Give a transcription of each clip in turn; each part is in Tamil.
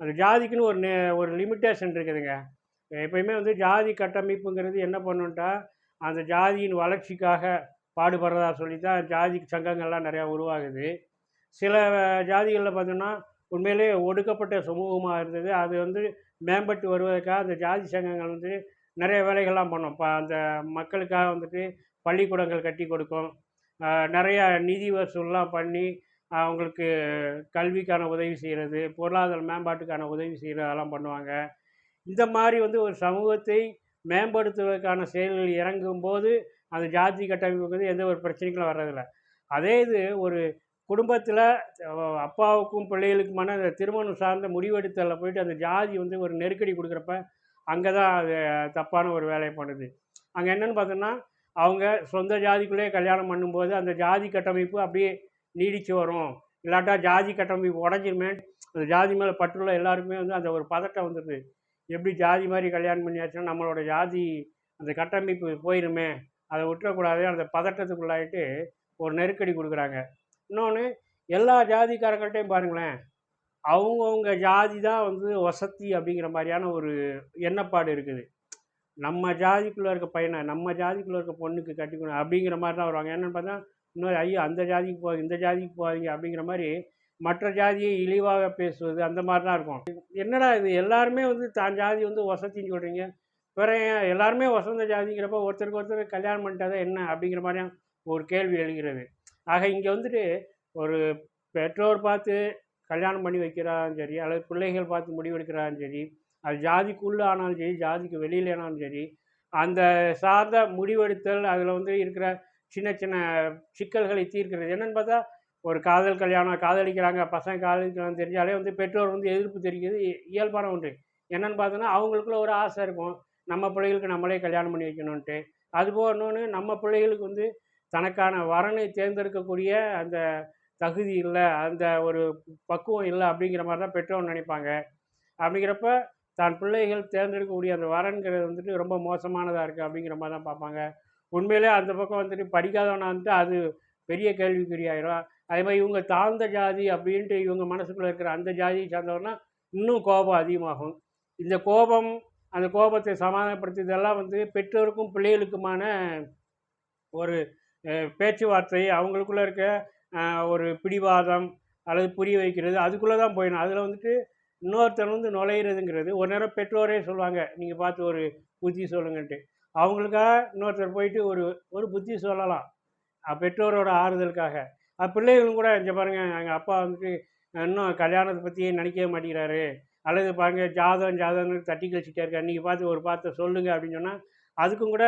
அந்த ஜாதிக்குன்னு ஒரு நே ஒரு லிமிட்டேஷன் இருக்குதுங்க. எப்பயுமே வந்து ஜாதி கட்டமைப்புங்கிறது என்ன பண்ணுன்ட்டா அந்த ஜாதியின் வளர்ச்சிக்காக பாடுபடுறதா சொல்லி தான் ஜாதி சங்கங்கள்லாம் நிறையா உருவாகுது. சில ஜாதிகளில் பார்த்தோன்னா உண்மையிலே ஒடுக்கப்பட்ட சமூகமாக இருந்தது. அது வந்து மேம்பட்டு வருவதற்காக அந்த ஜாதி சங்கங்கள் வந்து நிறைய வேலைகள்லாம் பண்ணும். இப்போ அந்த மக்களுக்காக வந்துட்டு பள்ளிக்கூடங்கள் கட்டி கொடுக்கும். நிறையா நிதி வசூல்லாம் பண்ணி அவங்களுக்கு கல்விக்கான உதவி செய்கிறது பொருளாதார மேம்பாட்டுக்கான உதவி செய்கிறது அதெல்லாம் பண்ணுவாங்க. இந்த மாதிரி வந்து ஒரு சமூகத்தை மேம்படுத்துவதற்கான செயல்கள் இறங்கும் போது அந்த ஜாதி கட்டமைப்புக்கு வந்து எந்த ஒரு பிரச்சனைகளும் வர்றதில்லை. அதே இது ஒரு குடும்பத்தில் அப்பாவுக்கும் பிள்ளைகளுக்குமான அந்த திருமணம் சார்ந்த முடிவெடுத்தலில் போயிட்டு அந்த ஜாதி வந்து ஒரு நெருக்கடி கொடுக்குறப்ப அங்கே தான் அது தப்பான ஒரு வேலையை பண்ணுது. அங்கே என்னென்னு பார்த்தோன்னா அவங்க சொந்த ஜாதிக்குள்ளேயே கல்யாணம் பண்ணும்போது அந்த ஜாதி கட்டமைப்பு அப்படியே நீடிச்சு வரும். இல்லாட்டா ஜாதி கட்டமைப்பு உடஞ்சிருமே. அந்த ஜாதி மேலே பற்றுள்ள எல்லாருக்குமே வந்து அந்த ஒரு பதட்டம் வந்துடுது எப்படி ஜாதி மாதிரி கல்யாணம் பண்ணியாச்சுன்னா நம்மளோட ஜாதி அந்த கட்டமைப்பு போயிருமே. அதை விட்டுறக்கூடாது அந்த பதட்டத்துக்குள்ளாயிட்டு ஒரு நெருக்கடி கொடுக்குறாங்க. இன்னொன்று எல்லா ஜாதிக்காரங்கள்ட்டையும் பாருங்களேன். அவங்கவுங்க ஜாதி தான் வந்து வசதி அப்படிங்கிற மாதிரியான ஒரு எண்ணப்பாடு இருக்குது. நம்ம ஜாதிக்குள்ளே இருக்க பையனை நம்ம ஜாதிக்குள்ளே இருக்க பொண்ணுக்கு கட்டிக்கணும் அப்படிங்கிற மாதிரி தான் வருவாங்க. என்னென்னு பார்த்தா இன்னொரு ஐயோ அந்த ஜாதிக்கு போ இந்த ஜாதிக்கு போகாதீங்க அப்படிங்கிற மாதிரி மற்ற ஜாதியை இழிவாக பேசுவது அந்த மாதிரி தான் இருக்கும். என்னடா இது? எல்லாருமே வந்து தான் ஜாதி வந்து வசதின்னு சொல்கிறீங்க வேற எல்லாருமே வசந்த ஜாதிங்கிறப்ப ஒருத்தருக்கு ஒருத்தர் கல்யாணம் பண்ணிட்டாதான் என்ன அப்படிங்கிற மாதிரியான ஒரு கேள்வி எழுகிறது. ஆக இங்கே வந்துட்டு ஒரு பெற்றோர் பார்த்து கல்யாணம் பண்ணி வைக்கிறாலும் சரி அல்லது பிள்ளைகள் பார்த்து முடிவெடுக்கிறாலும் சரி அது ஜாதிக்குள்ளே ஆனாலும் சரி ஜாதிக்கு வெளியில் ஆனாலும் சரி அந்த சார்ந்த முடிவெடுத்தல் அதில் வந்து இருக்கிற சின்ன சின்ன சிக்கல்களை தீர்க்கிறது. என்னென்னு பார்த்தா ஒரு காதல் கல்யாணம் காதலிக்கிறாங்க பசங்க காதலிக்கிறாங்க தெரிஞ்சாலே வந்து பெற்றோர் வந்து எதிர்ப்பு தெரிகிறது இயல்பான ஒன்று. என்னென்னு பார்த்தோன்னா அவங்களுக்குள்ள ஒரு ஆசை இருக்கும். நம்ம பிள்ளைகளுக்கு நம்மளே கல்யாணம் பண்ணி வைக்கணுன்ட்டு அதுபோக இன்னொன்று நம்ம பிள்ளைகளுக்கு வந்து தனக்கான வரனை தேர்ந்தெடுக்கக்கூடிய அந்த தகுதி இல்லை அந்த ஒரு பக்குவம் இல்லை அப்படிங்கிற மாதிரி தான் பெற்றோர் நினைப்பாங்க. அப்படிங்கிறப்ப தான் பிள்ளைகள் தேர்ந்தெடுக்கக்கூடிய அந்த வரன்கிறது வந்துட்டு ரொம்ப மோசமானதாக இருக்குது அப்படிங்கிற மாதிரி தான் பார்ப்பாங்க. உண்மையிலே அந்த பக்கம் வந்துட்டு படிக்காதவனா வந்துட்டு அது பெரிய கேள்விக்குறியாயிரும். அதே மாதிரி இவங்க தாழ்ந்த ஜாதி அப்படின்ட்டு இவங்க மனசுக்குள்ளே இருக்கிற அந்த ஜாதியை சார்ந்தவர்னா இன்னும் கோபம் அதிகமாகும். இந்த கோபம் அந்த கோபத்தை சமாதானப்படுத்துறதெல்லாம் வந்து பெற்றோருக்கும் பிள்ளைகளுக்குமான ஒரு பேச்சுவார்த்தை அவங்களுக்குள்ள இருக்க ஒரு பிடிவாதம் அல்லது புரிய வைக்கிறது அதுக்குள்ளே தான் போயிடணும் அதில் வந்துட்டு இன்னொருத்தர் வந்து நுழையிறதுங்கிறது ஒரு நேரம் பெற்றோரே சொல்லுவாங்க நீங்கள் பார்த்து ஒரு புத்தி சொல்லுங்கன்ட்டு. அவங்களுக்காக இன்னொருத்தர் போயிட்டு ஒரு ஒரு புத்தி சொல்லலாம். பெற்றோரோட ஆறுதலுக்காக. பிள்ளைகளும் கூட இங்கே பாருங்கள் எங்கள் அப்பா வந்துட்டு இன்னும் கல்யாணத்தை பற்றியே நினைக்கவே மாட்டேங்கிறாரு. அல்லது பாருங்க ஜாதகம் ஜாதகங்கள் தட்டி கழிச்சிட்டே இருக்காரு. நீங்கள் பார்த்து ஒரு பார்த்து சொல்லுங்கள் அப்படின்னு சொன்னால் அதுக்கும் கூட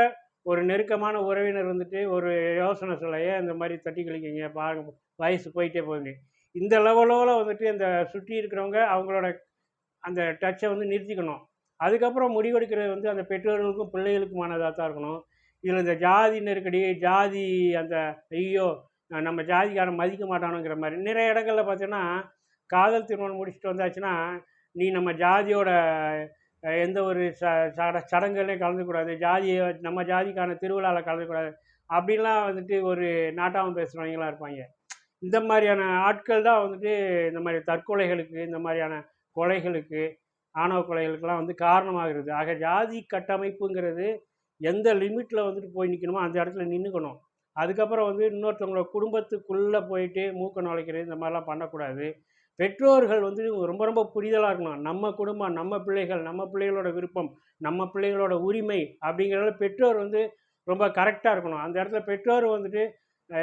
ஒரு நெருக்கமான உறவினர் வந்துட்டு ஒரு யோசனை சொல்லையே இந்த மாதிரி தட்டி கழிக்கிங்க பாருங்க வயசு போயிட்டே போகுது. இந்த லெவலோவில் வந்துட்டு இந்த சுற்றி இருக்கிறவங்க அவங்களோட அந்த டச்சை வந்து நிறுத்திக்கணும். அதுக்கப்புறம் முடிவெடுக்கிறது வந்து அந்த பெற்றோர்களுக்கும் பிள்ளைகளுக்குமானதாக தான் இருக்கணும். இதில் இந்த ஜாதி நெருக்கடி ஜாதி அந்த ஐயோ நம்ம ஜாதிக்காரன் மதிக்க மாட்டானுங்கிற மாதிரி. நிறைய இடங்கள்ல பார்த்தீங்கன்னா காதல் திருமணம் முடிச்சுட்டு வந்தாச்சுன்னா நீ நம்ம ஜாதியோட எந்த ஒரு ச சட சடங்குகளையும் கலந்துக்கூடாது ஜாதியை நம்ம ஜாதிக்கான திருவிழாவில் கலந்துக்கூடாது அப்படின்லாம் வந்துட்டு ஒரு நாட்டாமல் பேசுகிறவங்களாம் இருப்பாங்க. இந்த மாதிரியான ஆட்கள் தான் வந்துட்டு இந்த மாதிரி தற்கொலைகளுக்கு இந்த மாதிரியான கொலைகளுக்கு ஆணவ கொலைகளுக்கெல்லாம் வந்து காரணமாகிறது. ஆக ஜாதி கட்டமைப்புங்கிறது எந்த லிமிட்டில் வந்துட்டு போய் நிற்கணுமோ அந்த இடத்துல நின்றுக்கணும் அதுக்கப்புறம் வந்து இன்னொருத்தவங்களோட குடும்பத்துக்குள்ளே போயிட்டு மூக்க நுழைக்கிறது இந்த மாதிரிலாம் பண்ணக்கூடாது. பெற்றோர்கள் வந்து ரொம்ப ரொம்ப புரிதலாக இருக்கணும். நம்ம குடும்பம் நம்ம பிள்ளைகள் நம்ம பிள்ளைகளோட விருப்பம் நம்ம பிள்ளைகளோட உரிமை அப்படிங்கிறத பெற்றோர் வந்து ரொம்ப கரெக்டாக இருக்கணும். அந்த இடத்துல பெற்றோர் வந்துட்டு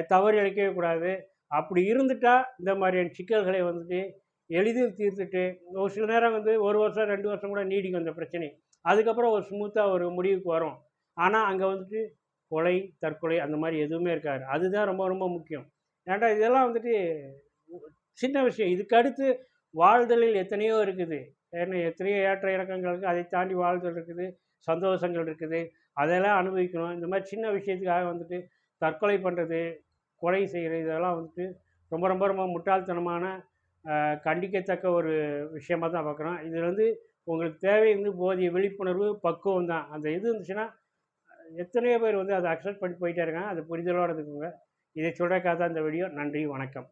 தவறு இழைக்கவே கூடாது. அப்படி இருந்துட்டால் இந்த மாதிரியான சிக்கல்களை வந்துட்டு எளிதில் தீர்த்துட்டு ஒரு சில நேரம் வந்து ஒரு வருஷம் ரெண்டு வருஷம் கூட நீடிக்கும் அந்த பிரச்சனை. அதுக்கப்புறம் ஒரு ஸ்மூத்தாக ஒரு முடிவுக்கு வரும். ஆனால் அங்கே வந்துட்டு கொலை தற்கொலை அந்த மாதிரி எதுவுமே இருக்காது. அதுதான் ரொம்ப ரொம்ப முக்கியம். ஏன்டா இதெல்லாம் வந்துட்டு சின்ன விஷயம். இதுக்கு அடுத்து வாழ்தலில் எத்தனையோ இருக்குது. ஏன்னா எத்தனையோ ஏற்ற இறக்கங்கள் இருக்குது அதை தாண்டி வாழ்தல் இருக்குது சந்தோஷங்கள் இருக்குது. அதெல்லாம் அனுபவிக்கணும். இந்த மாதிரி சின்ன விஷயத்துக்காக வந்துட்டு தற்கொலை பண்ணுறது கொலை செய்கிறது இதெல்லாம் வந்துட்டு ரொம்ப ரொம்ப ரொம்ப முட்டாள்தனமான கண்டிக்கத்தக்க ஒரு விஷயமாக தான் பார்க்குறோம். இதில் வந்து உங்களுக்கு தேவை வந்து போதிய விழிப்புணர்வு பக்குவம் தான். அந்த இது இருந்துச்சுன்னா எத்தனையோ பேர் வந்து அதை அக்செப்ட் பண்ணி போயிட்டே இருக்காங்க. அது புரிதலோடு இருக்குங்க இதை சொல்கிறக்காக தான் இந்த வீடியோ நன்றி வணக்கம்.